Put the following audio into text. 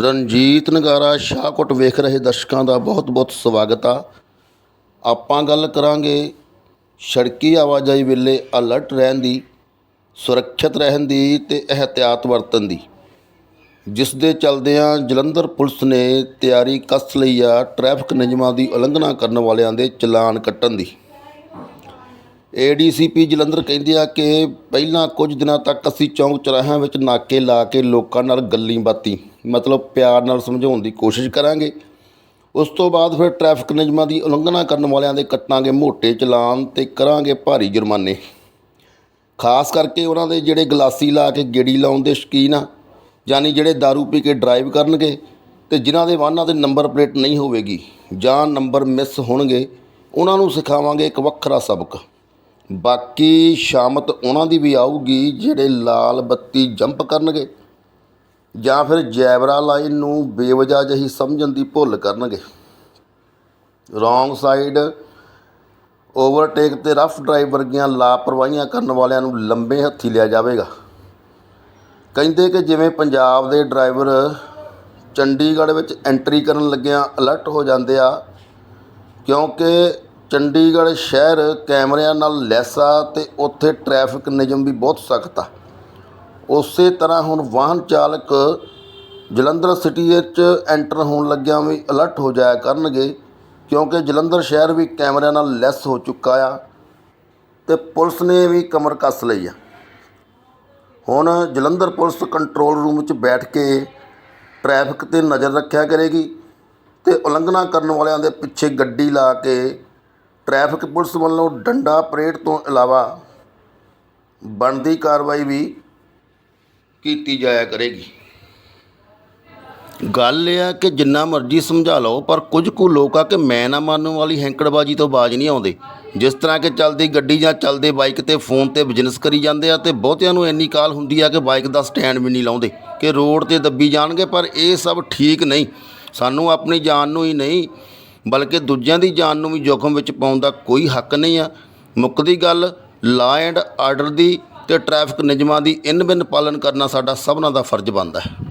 ਰਣਜੀਤ ਨਗਾਰਾ, ਸ਼ਾਹਕੋਟ ਵੇਖ ਰਹੇ ਦਰਸ਼ਕਾਂ ਦਾ ਬਹੁਤ-ਬਹੁਤ ਸਵਾਗਤ ਆ। ਆਪਾਂ ਗੱਲ ਕਰਾਂਗੇ ਸੜਕੀ ਆਵਾਜਾਈ ਵੇਲੇ ਅਲਰਟ ਰਹਿਣ ਦੀ, ਸੁਰੱਖਿਅਤ ਰਹਿਣ ਦੀ ਤੇ ਇਹਤਿਆਤ ਵਰਤਣ ਦੀ। ਜਿਸ ਦੇ ਚਲਦਿਆਂ ਜਲੰਧਰ ਪੁਲਿਸ ਨੇ ਤਿਆਰੀ ਕੱਸ ਲਈ ਆ ਟ੍ਰੈਫਿਕ ਨਿਯਮਾਂ ਦੀ ਉਲੰਘਣਾ ਕਰਨ ਵਾਲਿਆਂ ਦੇ ਚਲਾਨ ਕੱਟਣ ਦੀ। ਏਡੀਸੀਪੀ ਜਲੰਧਰ ਕਹਿੰਦੇ ਆ ਕਿ ਪਹਿਲਾਂ ਕੁਝ ਦਿਨਾਂ ਤੱਕ ਅਸੀਂ ਚੌਂਕ ਚਰਾਹਿਆਂ ਵਿੱਚ ਨਾਕੇ ਲਾ ਕੇ ਲੋਕਾਂ ਨਾਲ ਗੱਲੀ ਬਾਤੀ, ਮਤਲਬ ਪਿਆਰ ਨਾਲ ਸਮਝਾਉਣ ਦੀ ਕੋਸ਼ਿਸ਼ ਕਰਾਂਗੇ। ਉਸ ਤੋਂ ਬਾਅਦ ਫਿਰ ਟ੍ਰੈਫਿਕ ਨਿਯਮਾਂ ਦੀ ਉਲੰਘਣਾ ਕਰਨ ਵਾਲਿਆਂ ਦੇ ਕੱਟਾਂਗੇ ਮੋਟੇ ਚਲਾਨ ਤੇ ਕਰਾਂਗੇ ਭਾਰੀ ਜੁਰਮਾਨੇ। ਖਾਸ ਕਰਕੇ ਉਹਨਾਂ ਦੇ ਜਿਹੜੇ ਗਲਾਸੀ ਲਾ ਕੇ ਗੇੜੀ ਲਾਉਣ ਦੇ ਸ਼ਕੀਨ ਆ, ਯਾਨੀ ਜਿਹੜੇ दारू ਪੀ ਕੇ ਡਰਾਈਵ ਕਰਨਗੇ ਤੇ ਜਿਨ੍ਹਾਂ ਦੇ ਵਾਹਨਾਂ ਤੇ ਨੰਬਰ ਪਲੇਟ ਨਹੀਂ ਹੋਵੇਗੀ ਜਾਂ ਨੰਬਰ ਮਿਸ ਹੋਣਗੇ, ਉਹਨਾਂ ਨੂੰ ਸਿਖਾਵਾਂਗੇ ਇੱਕ ਵੱਖਰਾ ਸਬਕ। ਬਾਕੀ ਸ਼ਾਮਤ ਉਹਨਾਂ ਦੀ ਵੀ ਆਊਗੀ ਜਿਹੜੇ ਲਾਲ ਬੱਤੀ ਜੰਪ ਕਰਨਗੇ ਜਾਂ ਫਿਰ ਜੈਬਰਾ ਲਾਈਨ ਨੂੰ ਬੇਵਜਾ ਜਿਹੀ ਸਮਝਣ ਦੀ ਭੁੱਲ ਕਰਨਗੇ। ਰੋਂਗ ਸਾਈਡ, ਓਵਰਟੇਕ ਤੇ ਰਫ ਡਰਾਈਵ ਵਰਗੀਆਂ ਲਾਪਰਵਾਹੀਆਂ ਕਰਨ ਵਾਲਿਆਂ ਨੂੰ ਲੰਬੇ ਹੱਥੀ ਲਿਆ ਜਾਵੇਗਾ। ਕਹਿੰਦੇ ਕਿ ਜਿਵੇਂ ਪੰਜਾਬ ਦੇ ਡਰਾਈਵਰ ਚੰਡੀਗੜ੍ਹ ਵਿੱਚ ਐਂਟਰੀ ਕਰਨ ਲੱਗਿਆਂ ਅਲਰਟ ਹੋ ਜਾਂਦੇ ਆ, ਕਿਉਂਕਿ ਚੰਡੀਗੜ੍ਹ ਸ਼ਹਿਰ ਕੈਮਰਿਆਂ ਨਾਲ ਲੈਸ ਆ ਅਤੇ ਉੱਥੇ ਟ੍ਰੈਫਿਕ ਨਿਯਮ ਵੀ ਬਹੁਤ ਸਖਤ ਆ। ਉਸੇ ਤਰ੍ਹਾਂ ਹੁਣ ਵਾਹਨ ਚਾਲਕ ਜਲੰਧਰ ਸਿਟੀ ਵਿੱਚ ਐਂਟਰ ਹੋਣ ਲੱਗਿਆਂ ਵੀ ਅਲਰਟ ਹੋ ਜਾਇਆ ਕਰਨਗੇ, ਕਿਉਂਕਿ ਜਲੰਧਰ ਸ਼ਹਿਰ ਵੀ ਕੈਮਰਿਆਂ ਨਾਲ ਲੈਸ ਹੋ ਚੁੱਕਾ ਆ ਤੇ ਪੁਲਿਸ ਨੇ ਵੀ ਕਮਰ ਕੱਸ ਲਈ ਆ। ਹੁਣ ਜਲੰਧਰ ਪੁਲਿਸ ਕੰਟਰੋਲ ਰੂਮ ਵਿੱਚ ਬੈਠ ਕੇ ਟ੍ਰੈਫਿਕ ਤੇ ਨਜ਼ਰ ਰੱਖਿਆ ਕਰੇਗੀ ਤੇ ਉਲੰਘਣਾ ਕਰਨ ਵਾਲਿਆਂ ਦੇ ਪਿੱਛੇ ਗੱਡੀ ਲਾ ਕੇ ਟ੍ਰੈਫਿਕ ਪੁਲਿਸ ਵੱਲੋਂ ਡੰਡਾ ਪਰੇਡ ਤੋਂ ਇਲਾਵਾ ਬਣਦੀ ਕਾਰਵਾਈ ਵੀ ਕੀਤੀ ਜਾਇਆ ਕਰੇਗੀ। ਗੱਲ ਇਹ ਆ ਕਿ ਜਿੰਨਾ ਮਰਜ਼ੀ ਸਮਝਾ ਲਓ, ਪਰ ਕੁਝ ਕੁ ਲੋਕ ਆ ਕਿ ਮੈਂ ਨਾ ਮੰਨਣ ਵਾਲੀ ਹੈਂਕੜਬਾਜੀ ਤੋਂ ਬਾਜ ਨਹੀਂ ਆਉਂਦੇ। ਜਿਸ ਤਰ੍ਹਾਂ ਕਿ ਚੱਲਦੀ ਗੱਡੀ ਜਾਂ ਚੱਲਦੇ ਬਾਈਕ ਤੇ ਫੋਨ ਤੇ ਬਿਜ਼ਨਸ ਕਰੀ ਜਾਂਦੇ ਆ ਤੇ ਬਹੁਤਿਆਂ ਨੂੰ ਇੰਨੀ ਕਾਲ ਹੁੰਦੀ ਆ ਕਿ ਬਾਈਕ ਦਾ ਸਟੈਂਡ ਵੀ ਨਹੀਂ ਲਾਉਂਦੇ ਕਿ ਰੋਡ ਤੇ ਦੱਬੀ ਜਾਣਗੇ, ਪਰ ਇਹ ਸਭ ਠੀਕ ਨਹੀਂ। ਸਾਨੂੰ ਆਪਣੀ ਜਾਨ ਨੂੰ ਹੀ ਨਹੀਂ ਬਲਕਿ ਦੂਜਿਆਂ ਦੀ ਜਾਨ ਨੂੰ ਵੀ ਜੋਖਮ ਵਿੱਚ ਪਾਉਣ ਦਾ ਕੋਈ ਹੱਕ ਨਹੀਂ ਆ। ਮੁੱਕਦੀ ਗੱਲ, ਲਾ ਐਂਡ ਆਰਡਰ ਦੀ ਤੇ ਟ੍ਰੈਫਿਕ ਨਿਯਮਾਂ ਦੀ ਇਨ ਬਿਨ ਪਾਲਣ ਕਰਨਾ ਸਾਡਾ ਸਭਨਾਂ ਦਾ ਫਰਜ਼ ਬਣਦਾ ਹੈ।